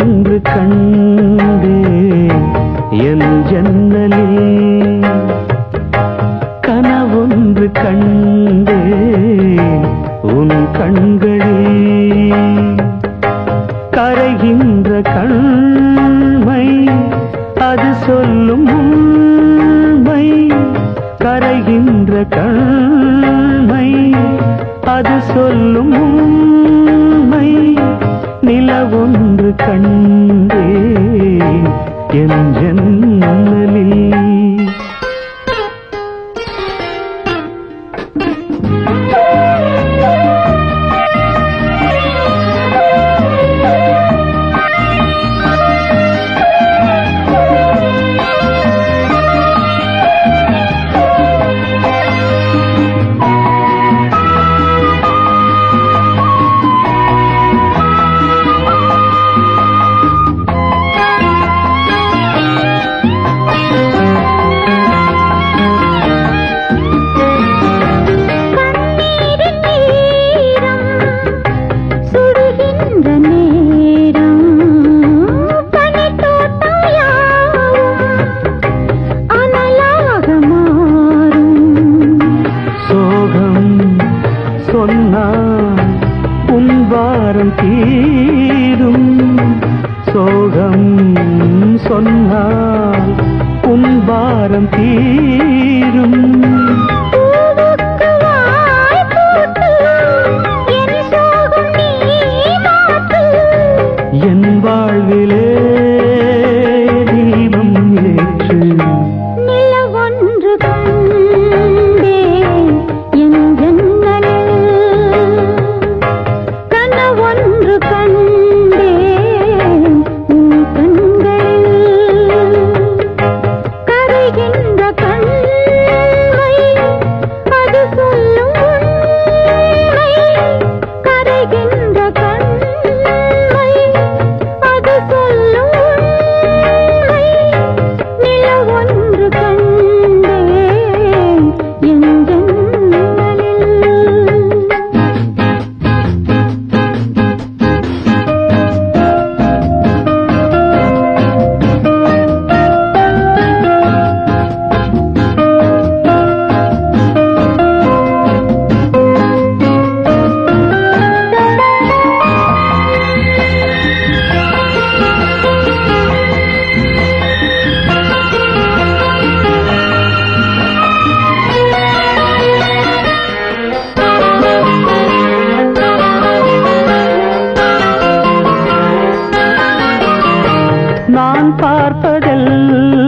ஒன்று கண்டு என் ஜன்னலில் கனவொன்று கண்டு உன் கண்களில் கரைகின்ற கண்மை அது சொல்லும் உண்மை. கரைகின்ற கண்மை அது சொல்லும் உண்மை. കണ്ടേ എൻ ജന്മലിൽ சொன்னால் உன் பாரம் தீ கடல்